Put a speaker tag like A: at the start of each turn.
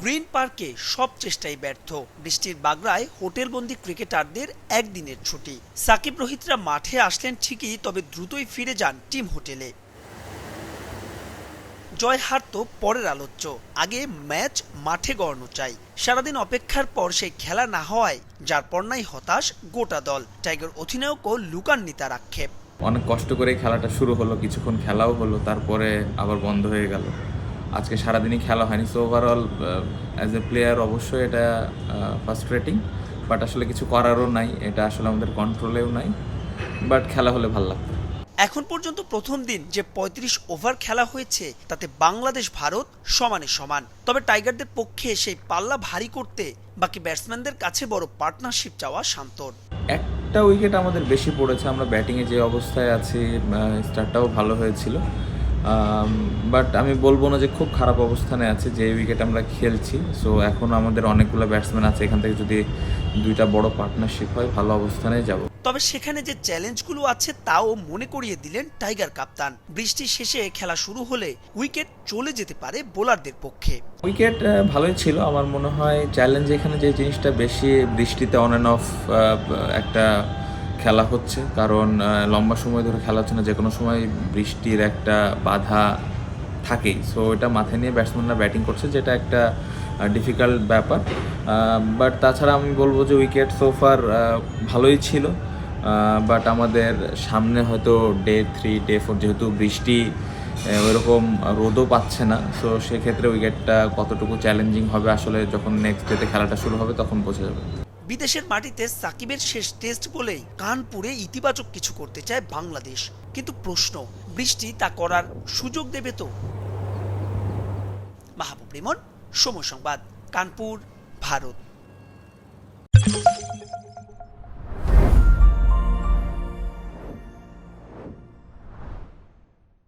A: Green পার্কে সব চেষ্টাই ব্যর্থ। বৃষ্টির বাগড়ায় হোটেলবন্দি ক্রিকেটারদের একদিনের ছুটি। সাকিব রোহিতরা মাঠে আসলেন ঠিকই, তবে দ্রুতই ফিরে যান টিম হোটেলে। জয় হার তো পরের আলোচ্য। আগে ম্যাচ মাঠে গড়ানো চাই। সারাদিন অপেক্ষার পর সেই খেলা না হওয়ায় যার পর্নাই হতাশ গোটা দল। টাইগার অধিনায়কও লুকাননি তার আক্ষেপ।
B: অনেক কষ্ট করে খেলাটা শুরু হলো, কিছুক্ষণ খেলাও হলো, তারপরে আবার বন্ধ হয়ে গেল। আজকে সারাদিনই খেলা হয়নি। So overall as a player অবশ্যই এটা ফার্স্ট্রেটিং বাট আসলে কিছু করারও নাই এটা আসলে আমাদের কন্ট্রোলেও নাই বাট খেলা হলে ভালো লাগতো।
A: এখন পর্যন্ত প্রথম দিন যে ৩৫ ওভার খেলা হয়েছে তাতে বাংলাদেশ ভারত সমানে সমান। তবে টাইগারদের পক্ষে সেই পাল্লা ভারী করতে বাকি ব্যাটসম্যানদের কাছে বড় পার্টনারশিপ চাওয়া শান্তর
B: একটা উইকেট আমাদের বেশি পড়েছে আমরা ব্যাটিংয়ে যে অবস্থায় আছি স্টার্টটাও ভালো হয়েছিল। বাট আমি বলব না যে খুব খারাপ অবস্থানে আছে যে উইকেট আমরা খেলছি। সো এখন আমাদের অনেকগুলো ব্যাটসম্যান আছে এখান থেকে যদি দুইটা বড় পার্টনারশিপ হয় ভালো অবস্থানে যাব।
A: তবে সেখানে যে চ্যালেঞ্জগুলো আছে তাও মনে করিয়ে দিলেন টাইগার কাপ্তান বৃষ্টি শেষে খেলা শুরু হলে উইকেট চলে যেতে পারে বোলারদের পক্ষে।
B: উইকেট ভালোই ছিল। আমার মনে হয় চ্যালেঞ্জ এখানে যে জিনিসটা বেশি বৃষ্টিতে অন অ্যান্ড অফ একটা খেলা হচ্ছে, কারণ লম্বা সময় ধরে খেলা হচ্ছে না, যে কোনো সময় বৃষ্টির একটা বাধা থাকেই। সো এটা মাথায় নিয়ে ব্যাটসম্যানরা ব্যাটিং করছে, যেটা একটা ডিফিকাল্ট ব্যাপার। বাট তাছাড়া আমি বলব যে উইকেট সোফার ভালোই ছিল। বাট আমাদের সামনে হয়তো ডে থ্রি ডে ফোর যেহেতু বৃষ্টি ওইরকম রোদও পাচ্ছে না সো সেক্ষেত্রে উইকেটটা কতটুকু চ্যালেঞ্জিং হবে, আসলে যখন নেক্সট ডেতে খেলাটা শুরু হবে, তখন বোঝা যাবে।
A: বিদেশের মাটিতে সাকিবের শেষ টেস্ট বলেই কানপুরে ইতিবাচক কিছু করতে চায় বাংলাদেশ। কিন্তু প্রশ্ন, বৃষ্টি তা করার সুযোগ দেবে তো? মাহবুব রিমন, সময় সংবাদ, কানপুর, ভারত।